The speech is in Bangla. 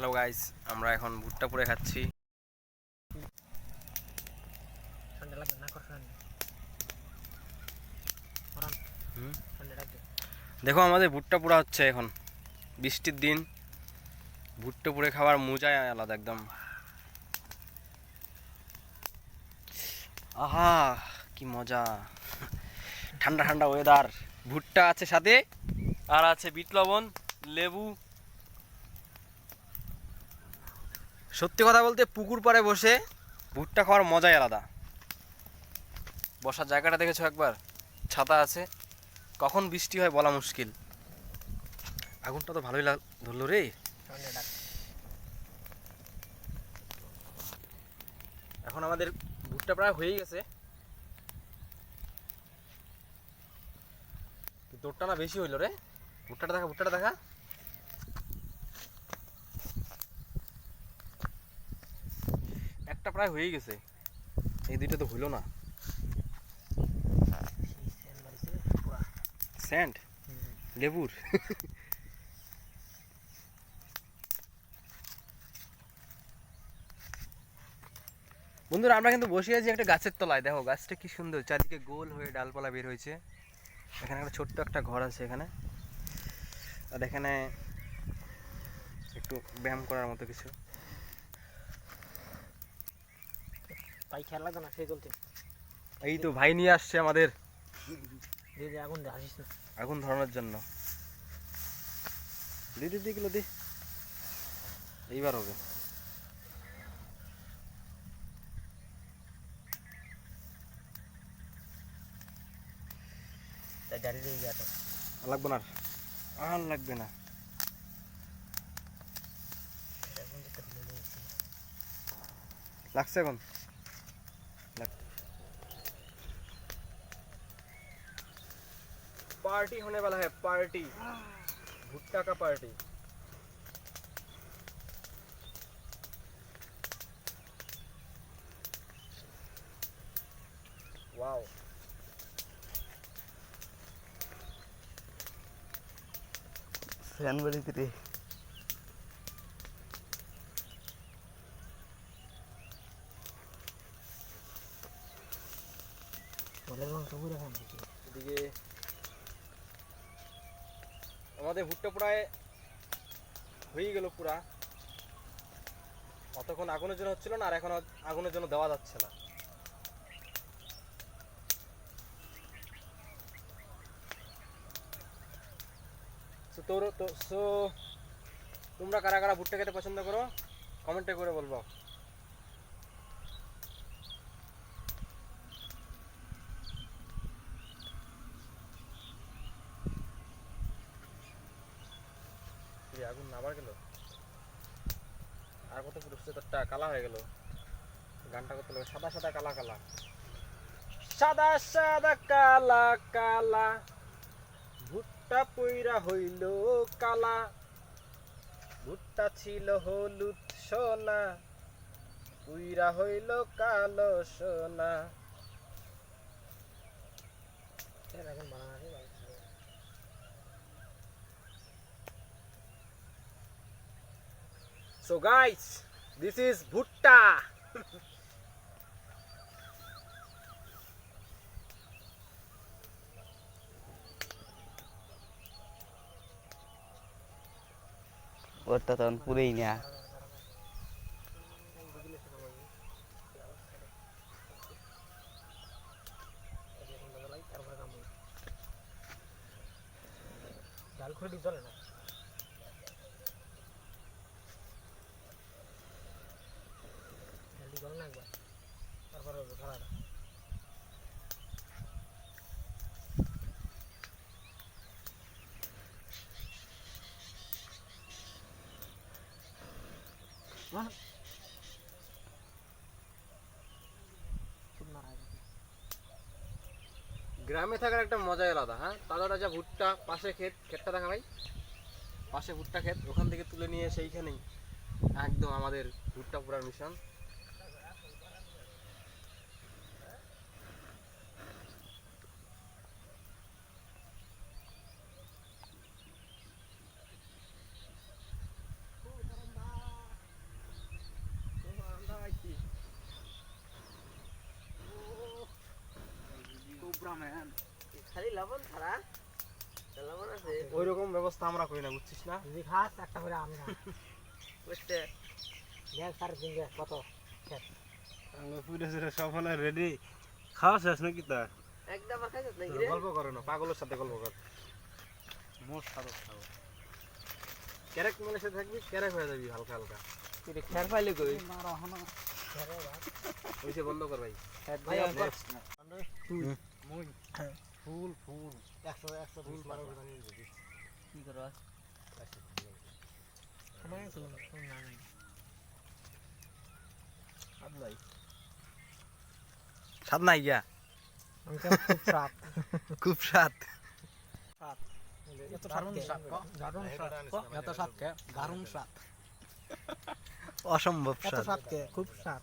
হ্যালো গাইস আমরা এখন ভুট্টা পুড়ে খাচ্ছি দেখো আমাদের ভুট্টা পোড়া হচ্ছে এখন বৃষ্টির দিন। ভুট্টা পুড়ে খাওয়ার মজাই আলাদা একদম। আহা কি মজা। ঠান্ডা ঠান্ডা ওয়েদার ভুট্টা আছে সাথে আর আছে বিট লবণ লেবু সত্যি কথা বলতে পুকুর পাড়ে বসে ভুট্টা খাওয়ার মজাই আলাদা। বসার জায়গাটা দেখেছ একবার? ছাতা আছে। কখন বৃষ্টি হয় বলা মুশকিল। আগুনটা তো ভালোই ধরলো রে। এখন আমাদের ভুট্টা প্রায় হয়েই গেছে। তোরটা না বেশি হইল রে। ভুট্টাটা দেখা ভুট্টাটা দেখা একটা প্রায় হয়েই গেছে। এই দুইটা তো হইল না। স্যান্ড? লেবুর? বন্ধুরা, আমরা কিন্তু বসে আছি একটা গাছের তলায়। দেখো, গাছটা কি সুন্দর। চারদিকে গোল হয়ে ডালপালা বের হয়েছে। এখানে একটা ছোট্ট একটা ঘর আছে এখানে। আর এখানে একটু ব্যায়াম করার মতো কিছু। তাই খেয়াল লাগবে না সেই চলছে এই তো ভাই নিয়ে আসছে আমাদের। দিয়ে আগুন হাসিস না। আগুন ধরানোর জন্য। দি দি দিগুলো দি। এইবার হবে। লাগবে না আর। লাগবে না। লাগছে এখন? पार्टी होने वाला है पार्टी। भुट्टा का पार्टी। वाओ। जनवरी थ्री बोले আমাদের ভুট্টা প্রায় হয়ে গেল পুরা। অতক্ষণ আগুনের জন্য হচ্ছিল না, আর এখন আগুনের জন্য দেওয়া যাচ্ছে না। তোর তো সো তোমরা কারা কারা ভুট্টা খেতে পছন্দ করো? কমেন্টে করে বলব। এই আগুন আবার গেল। আর কত ফুটছে তোরটা কালা হয়ে গেল। গানটা করতে লাগবে সাদা সাদা কালা কালা। সাদা সাদা কালা কালা, ভুট্টা পইরা হইল কালা। ভুট্টা ছিল হলুদ সোনা, পুইরা হইল কালো সোনা এর এখন বানানো আছে বাড়ি থেকে। So guys, this is bhutta. ওরটা তখন পুরেই না জাল খুঁড়ি চলে না জলদি করো না একবার তারপরে হবে খারাপ খুব নাড়া গেছে গ্রামে থাকার একটা মজাই আলাদা হ্যাঁ? তাদের যা ভুট্টা, পাশে ক্ষেত, ক্ষেতটা দেখা ভাই? পাশে ভুট্টা ক্ষেত, ওখান থেকে তুলে নিয়ে সেইখানেই একদম আমাদের ভুট্টা পুরার মিশন ওই রকম ব্যবস্থা আমরা করি না বুঝছিস না? যদি খাস একটা করে আম খা। বুঝতে। দেখ সাড়ে তিন কত সব হলে রেডি খাওয়া শেষ নাকি তা? একদম গল্প করে না পাগলের সাথে গল্প কর। মোট সারস খাও ক্যারেক মানে সাথে থাকবি ক্যারেক হয়ে যাবি হালকা হালকা। তুই খের পাইলে কই? ওইসে বন্ধ কর ভাই। মুই। ফুল ফুল। একশো একশো ফুল ফুল মারো। মারো কি করবা আমার শুন শুন না নাই। স্বাদ নাই। গিয়া? খুব স্বাদ এত দারুণ সাপ দারুণ সাপ এত সাপ কে দারুণ সাপ অসম্ভব এত খুব সাপ